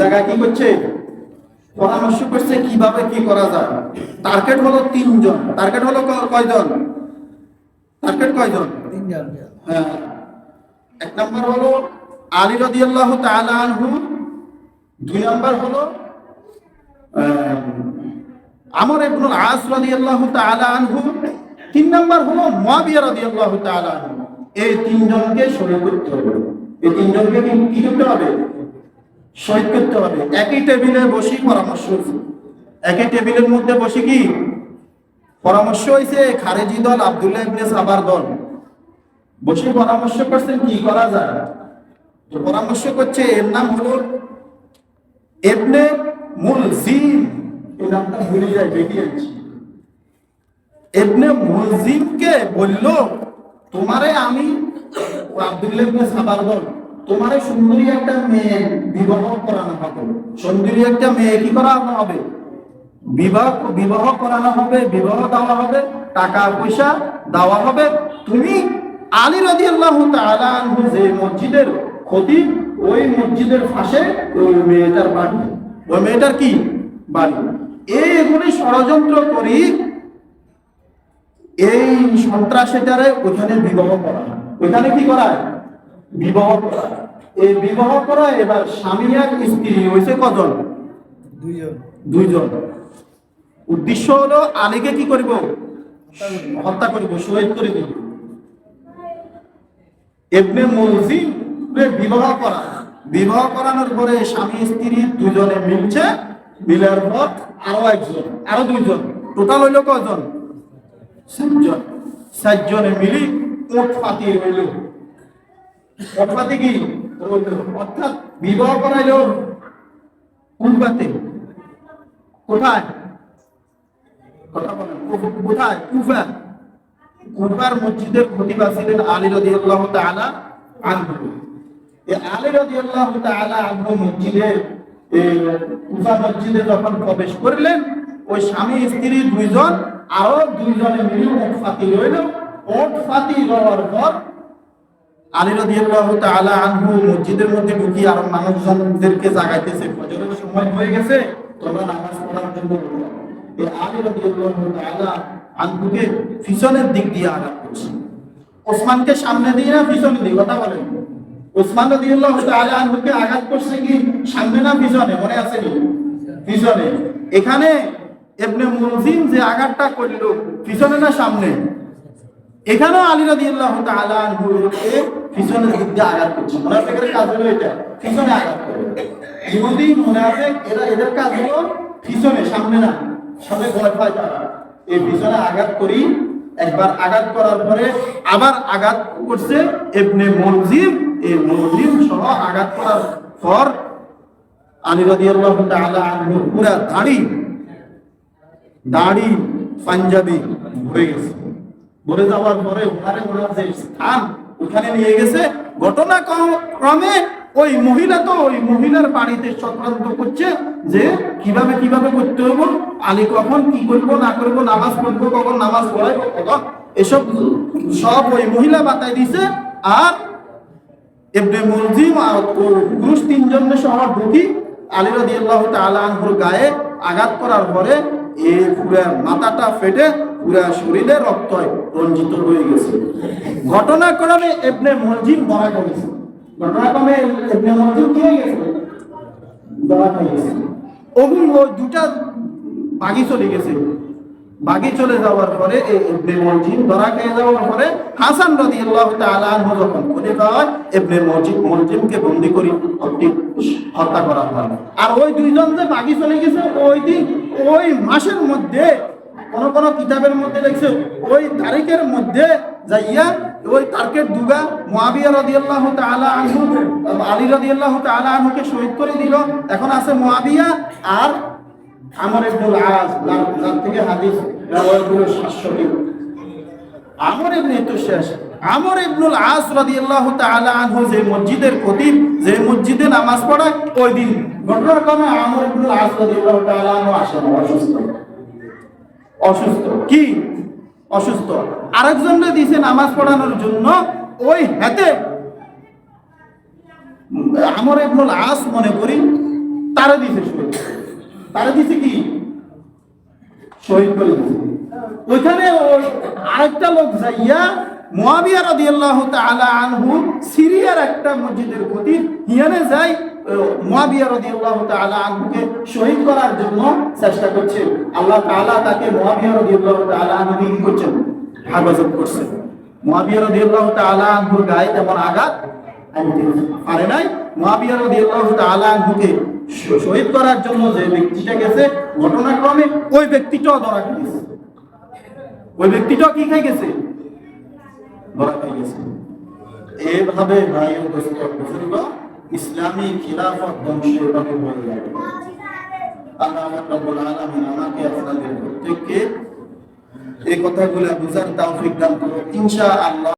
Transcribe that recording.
জায়গায় কি করছে? পরামর্শ করছে কীভাবে কি করা যায়। টার্গেট হলো তিনজন। টার্গেট হলো কয়জন? টার্গেট কয়জন? তিনজন। হ্যাঁ। এক নম্বর হলো আলী রাদিয়াল্লাহু তাআলা আনহু। দুই নম্বর হলো আমর ইবনুল আস রাদিয়াল্লাহু তাআলা আনহু। তিন নম্বর হলো মুয়াবিয়া রাদিয়াল্লাহু তাআলা আনহু। এই তিনজনকে শহীদ করতে হবে এই তিনজনকে কি করতে হবে? শহীদ করতে হবে। একই টেবিলে বসে পরামর্শ হয়েছে। একই টেবিলের মধ্যে বসে কি? পরামর্শ হয়েছে খারেজি দল, আব্দুল্লাহ ইবনে সাবার দল। বসে পরামর্শ করছেন, কি করা যায়? পরামর্শ করছে, এর নাম হলো এবনে মুলজিম। এই নামটা ভুলে যায় বেরিয়েছি এবনে মুলজিমকে বলল, তোমারে আমি আব্দুল্লাহ ইবনে সাবার বল তোমারে সুন্দরী একটা মেয়ে বিবাহ করানো হবে। সুন্দরী একটা মেয়ে কি করানো হবে? বিবাহ বিবাহ করানো হবে, বিবাহ দেওয়া হবে, টাকা, পয়সা দেওয়া হবে। তুমি আলী রাজি আল্লাহ যে মসজিদের ক্ষতি ওই মসজিদের পাশে ওই মেয়েটার বাড়ি। ওই মেয়েটার কি? বাড়ি। এইগুলি ষড়যন্ত্র করি, এই সন্ত্রাসীটারে ওইখানে বিবাহ করা। ওইখানে কি করা? বিবাহ। এই বিবাহ করা এবার স্বামী আর স্ত্রী হয়েছে কজন? দুইজন। দুইজন। উদ্দেশ্য হলো আলীকে কি করিব? হত্যা করিব শহীদ করে দিব। এবনে মলজিম বিবাহ করা। বিবাহ করানোর পরে স্বামী স্ত্রী দুজনে মিলছে। মিলার পর আরও একজন আরও দুইজন। টোটাল হইল কজন? সাতজন। সাতজনে মিলি ওট ফাতি রইল ওট ফাতি কি? অর্থাৎ বিবাহ করাইল মসজিদে মসজিদে যখন প্রবেশ করলেন, ওই স্বামী, স্ত্রী দুইজন আরও দুইজনে মিলে ওট ফাতি রইল ওট ফাতি রওয়ার পর আলী তাআলা আনহু মসজিদের মধ্যে ঢুকিয়ে আরও মানুষজনদেরকে জাগাইতেছে। ফজরের সময় হয়ে গেছে, তোমরা নামাজ পড়ার জন্য এই আলী তাআলা আনহুকে পিছনের দিক দিয়ে আঘাত করছে। ওসমানকে সামনে দিয়ে না পিছনে দিয়ে, কথা বলেন। ওসমান তাআলা আনহুকে আঘাত করছে কি? সামনে না পিছনে? মনে আছে নি পিছনে। এখানে ইবনে মুলজিম যে আঘাতটা করল, পিছনে না সামনে? এখানেও আলী রাদিয়াল্লাহু তাআলা আনহুকে পিছনের দিক দিয়ে আঘাত করছে। মুনাফিকের কাজ হলো এটা। পিছনে আঘাত করে। ইহুদি, মুনাফিক, এরা এদের কাজ হলো পিছনে, সামনে না। সামনে তারা। এই পিছনে আঘাত করি, একবার আঘাত করার পরে আবার আঘাত করছে ইবনে মুলজিম এই মুলজিম সহ আঘাত করার পর আলী রাদিয়াল্লাহু তাআলা পুরা দাড়ি দাড়ি পাঞ্জাবি হয়ে গেছে। ভরে যাওয়ার পরে ওখানে ওনার যে স্থান ওখানে নিয়ে গেছে। ঘটনা ক্রমে ওই মহিলা তো ওই মহিলার বাড়িতে চক্রান্ত করছে যে কীভাবে কীভাবে করতে হইব আলী কখন কি করব, না করব, নামাজ পড়ব, কখন নামাজ পড়াইব কখন? এসব সব ওই মহিলা বাতাই দিছে। আর আর পুরুষ তিনজনের সহ ঢুকি আলী তাআলা আনহুর গায়ে আঘাত করার পরে এই পুরা মাথাটা ফেটে পুরা শরীরে রক্ত রঞ্জিত হয়ে গেছে। ঘটনাক্রমে ইবনে মুলজিম মারা গেছে ঘটনাক্রমে ইবনে মুলজিম কি হয়ে গেছে? ধরা গেছে ওই দুটা বাগি চলে গেছে। বাগি চলে যাওয়ার পরে এই ইবনে মুলজিম ধরা খেয়ে যাওয়ার পরে হাসান যখন খলিফা হয় ইবনে মুলজিম মুলজিমকে বন্দী করে হত্যা হত্যা করা হয়। আর ওই দুইজন যে বাগি চলে গেছে, ওই দিন, ওই মাসের মধ্যে, কোন কোন কিতাবের মধ্যে দেখছে ওই তারিখের মধ্যে যাইয়া ওই তারকের দুগা মুয়াবিয়া রাদিয়াল্লাহু তাআলা আনহু, আলী রাদিয়াল্লাহু তাআলা আনহুকে শহীদ করে দিল। এখন আছে মুয়াবিয়া আর আমর ইবনুল আস যার থেকে হাদিস করে সাতশোটি আমর ইবনে তো শেষ। আমর ইবনুল আস রাদিয়াল্লাহু তাআলা আনহু যে মসজিদের খতিব, যে মসজিদে নামাজ পড়ায় ওই দিন ঘটনাক্রমে আমর ইবনুল আস রাদিয়াল্লাহু তাআলা আনহু আসেন, অসুস্থ। অসুস্থ। কি? অসুস্থ। আরেকজনকে দিয়েছে নামাজ পড়ানোর জন্য, ওই হাতে আমর ইবনুল আস মনে করি, তারে দিছে শহীদ। তারে দিছে কি? শহীদ করে ওইখানে ওই আরেকটা লোক যাইয়া মুয়াবিয়া রাদিয়াল্লাহু তাআলা আনহু সিরিয়ার একটা মসজিদের প্রতি হিয়ানে যায় শহীদ করার জন্য চেষ্টা করছে। আল্লাহ তাআলা তাকে করছেন? হেফাজত করছেন। গায়ে তেমন আঘাত পারে নাই। যে ব্যক্তিটা গেছে, ঘটনাক্রমে ওই ব্যক্তিটাও ধরা ওই ব্যক্তিটাও কি খাই গেছে? ধরা খাই গেছে। এভাবে ভাই ইসলামী খিলাফত ধ্বংস এভাবে হয়ে যাবে। আল্লাহ রাব্বুল আলামিন আমাকে আপনাদের প্রত্যেককে এই কথাগুলো বুঝার তৌফিক দান করুন ইনশাআল্লাহ